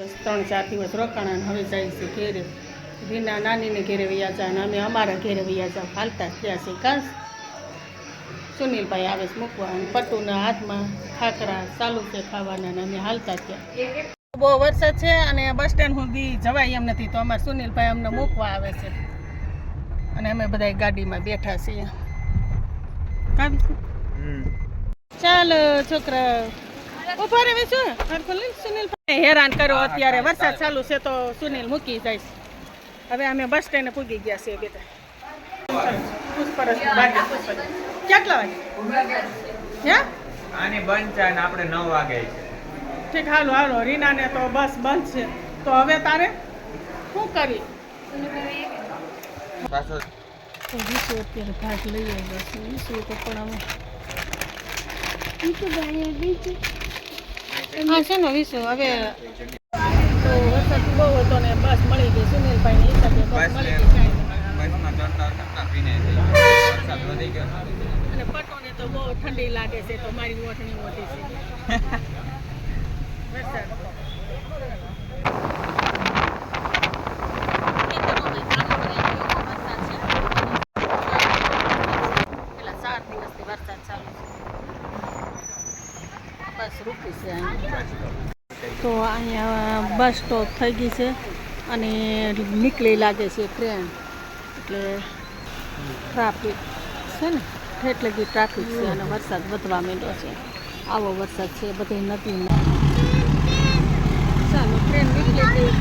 બસ ત્રણ ચાર દિવસ રોકાણા ને હવે જાય છે ઘેરે. રીના નાનીને ઘેરે વૈયા જાય અને અમે અમારા ઘેરે વૈયા જાવ હાલતા ત્યાં છે કાંસ સુનિલભાઈ આવે છે મૂકવા અને પટુના હાથમાં ખાખરા ચાલુ છે ખાવાના અને અમે હાલતા ત્યાં બહુ વરસાદ છે અને બસ સ્ટેન્ડ સુધી જવાય એમ નથી તો અમારે સુનિલભાઈ અમને મૂકવા આવે છે. અને અમે બધા ગાડીમાં બેઠા છીએ. કામ ચાલ છોકરા. ઊભા રહે છો સુનિલભાઈ. હેરાન કરો અત્યારે. વરસાદ ચાલુ છે તો સુનિલ મૂકી જાય હવે અમે બસ સ્ટેન્ડે પૂગી ગયા છીએ બેટા પૂછપરછ કેટલા વાગે? હે? આની બંધ છે અને આપણે નવ વાગે છે ઠીક હાલો હાલો. રીનાને તો બસ બંધ છે. તો હવે તારે શું કરી વિશુ અત્યારે ભાગ લઈ આવ્યો છે. તો પણ હવે હા છે ને વિશું હવે તો વરસાદ બહુ હતો ને બસ મળી ગઈ સુનિલભાઈ ની હિસાબે બસ મળી ગઈ બસમાં ચડતા ચડતા ભીને વરસાદ વધી ગયો. અને પટોને તો બહુ ઠંડી લાગે છે તો મારી ઓઠણી મોટી છે. વરસાદ પેલા ચાર દિવસથી વરસાદ ચાલુ છે બસ રૂકી છે અહીંયા તો અહીંયા બસ સ્ટોપ થઈ ગઈ છે અને નીકળી લાગે છે ટ્રેન એટલે ટ્રાફિક છે ને? ઠેઠ લગી ટ્રાફિક છે અને વરસાદ વધવા માંડ્યો છે. આવો વરસાદ છે, બધી નદીમાં. ચાલો ટ્રેન નીકળી ગઈ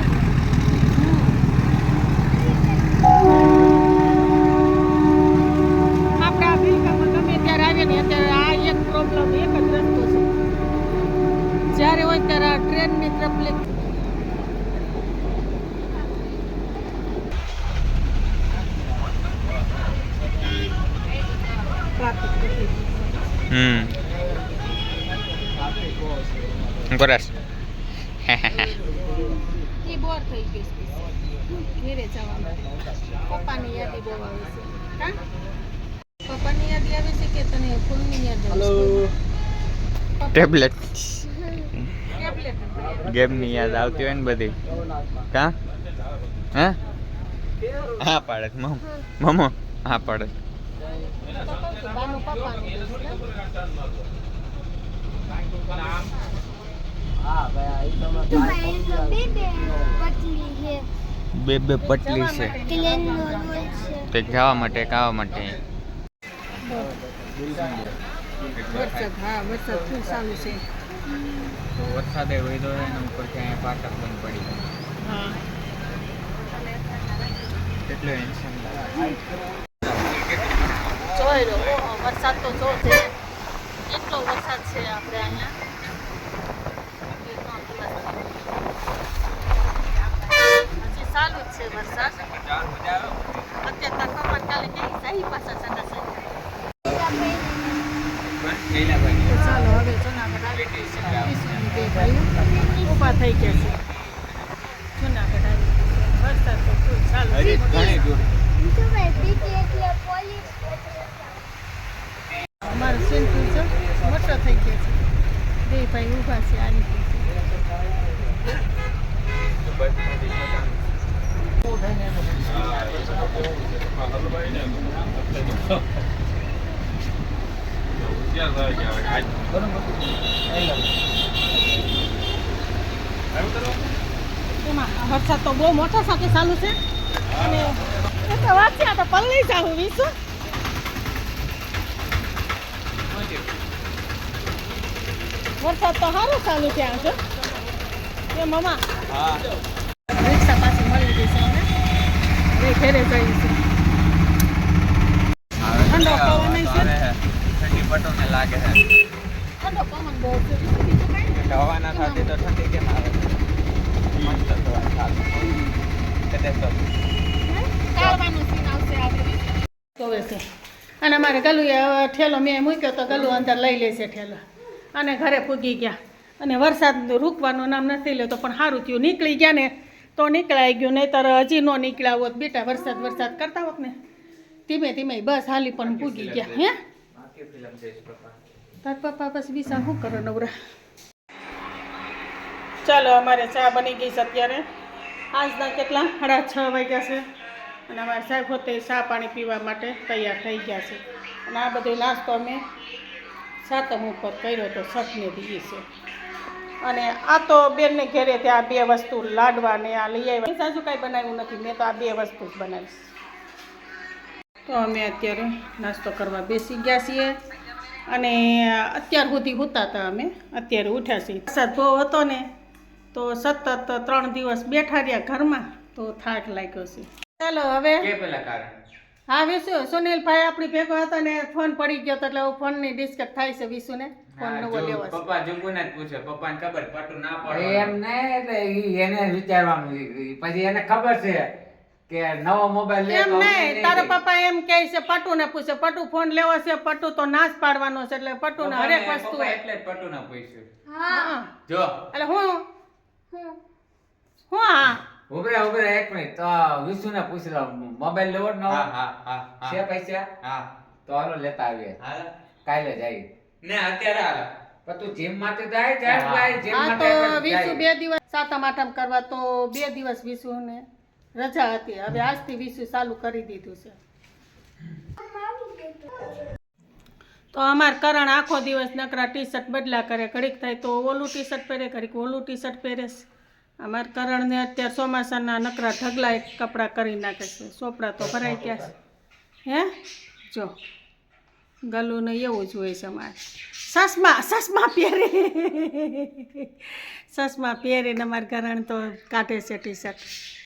આપણે આ બિલકામાં ગમે ત્યારે આવીએ ને અત્યારે આ એક પ્રોબ્લેમ એક જ રસ્તો છે જ્યારે હોય ત્યારે આ ટ્રેનની તકલીફ ટ્રાફિક તકલીફ હમ શું કરસ એ બોર થઈ ગઈ છે ઘેરે જવા માટે પપ્પાની યાદી બહુ આવે છે હા પપ્પાની યાદી આવે છે કે તને ફોનની યાદ આવે છે ટેબ્લેટ ટેબ્લેટ ગેમની યાદ આવતી હોય ને બધી. કા? હા? હા, પાડે. મમ્મ મમ. હા, પાડે. બે બે પટલી છે. તે જવા માટે ખાવા માટે. વરસાદ, હા, વરસાદ ખૂબ સારું છે. તો વરસાદે વહેલો એના ને ઉપરથી અહીંયા પાટક બંધ પડી હા. કેટલો ટેન્શન લાગે જોઈ લો વરસાદ તો જો છે. એટલો વરસાદ છે આપણે અહીંયા બે ત્રણ દિવસથી. હજી ચાલુ જ છે વરસાદ ચાર મજા આવે અત્યારે તાર પપ્પા કાલે કઈ સહી પાછા સટા સહી પણ ગયેલા ભાઈ ચાલો હવે જુનાગઢ ઊભા થઈ ગયા છે. જુનાગઢ આવી વરસાદ તો ફૂલ. ચાલુ અમારો સિંધુ છે મોટો થઈ ગયો છે. બે ભાઈ ઊભા છે આવી ગયું છે વરસાદ તો બહુ મોટા સાથે ચાલુ છે. અને એ તો તો પલ્લી જાઉં વિશુ. વરસાદ તો સારું ચાલુ છે આજે એ મમા. રિક્ષા પાછી મળી ગઈ છે અમે ઘરે છે. ઠંડી પટોને લાગે છે. હવા. ના તો ઠંડી કેમ આવે અને અમારે ગલુએ ઠેલો મેં મૂક્યો તો ગલુ અંદર લઈ લે છે ઠેલો. અને ઘરે પૂગી ગયા. અને વરસાદ રૂકવાનું નામ નથી લેતો પણ સારું થયું. નીકળી ગયા ને તો નીકળાઈ ગયું, નહીંતર હજી ન નીકળ્યા હોત. બેટા, વરસાદ વરસાદ કરતા હોત ને. ધીમે ધીમે બસ હાલી પણ પૂગી ગયા, હે? તાર પપ્પા પછી બીસા શું કરો નવરા? ચાલો અમારે ચા બની ગઈ છે અત્યારે. આજના કેટલા? સાડા છ વાગ્યા છે. અને અમારા સાહેબ પોતે ચા પાણી પીવા માટે તૈયાર થઈ ગયા છે. અને આ બધો નાસ્તો અમે સાતમ ઉપર કર્યો તો સઠને દીધી છે. અને આ તો બેનને ઘેરે ત્યાં બે વસ્તુ લાડવા ને આ લઈ આવ્યા. સાસુ કાંઈ બનાવ્યું નથી. મેં તો આ બે વસ્તુ જ બનાવીશ તો અમે અત્યારે નાસ્તો કરવા બેસી ગયા છીએ. અને અત્યાર સુધી હોતા હતા અમે. અત્યારે ઉઠ્યા છીએ. વરસાદ બહુ હતો ને તો સતત ત્રણ દિવસ બેઠા રહ્યા ઘરમાં તો થાક લાગ્યો છે. ચાલો હવે કે પેલા કારણ? હા વિશુ સુનિલભાઈ આપણી ભેગો હતો ને ફોન પડી ગયો તો એટલે હું ફોનની ડિસ્કટ થાય છે વિશુને. ફોન નવો લેવો છે. પપ્પા જુગુને જ પૂછે. પપ્પાને ખબર પટુ ના એમ નહીં એટલે એને વિચારવાનું પછી એને ખબર છે. કે નવો મોબાઈલ એમ નહીં તારો પપ્પા એમ કહે છે પટુને પૂછે પટુ ફોન લેવો છે? પટુ તો નાશ પાડવાનો છે એટલે પટુ ને હરેક વસ્તુ એટલે પટુ ના પૂછ્યું. હા. જો. એટલે હું? હું? હા ઉભરે ઉભરે એક મિનિટ. તો વિશુને પૂછી લો મોબાઈલ લેવો નવો? હા હા હા હા. છે પૈસા? હા. તો હાલો લેતા આવીએ. હા કાલે જઈ ને અત્યારે હાલો. પણ તું જીમ માટે જાય જાય હા. જીમ માટે તો પણ વિશુ બે દિવસ સાતમ આઠમ કરવા તો બે દિવસ વિશુને. રજા હતી. હવે આજથી વિશુ ચાલુ કરી દીધું છે. તો અમાર કરણ આખો દિવસ નકરા ટી શર્ટ બદલા કરે. ઘડીક થાય તો ઓલું ટી શર્ટ પહેરે, ઘડીક ઓલું ટી શર્ટ પહેરે છે. અમાર કરણને અત્યારે ચોમાસાના નકરા ઢગલા એક કપડાં કરી નાખે છે. ચોપડા તો ભરાઈ ગયા છે. હે? જો. ગલુને એવું જ હોય છે અમારે. સસમા સસમા પહેરે. સસમા પહેરીને અમારે કરણ તો કાઢે છે ટી શર્ટ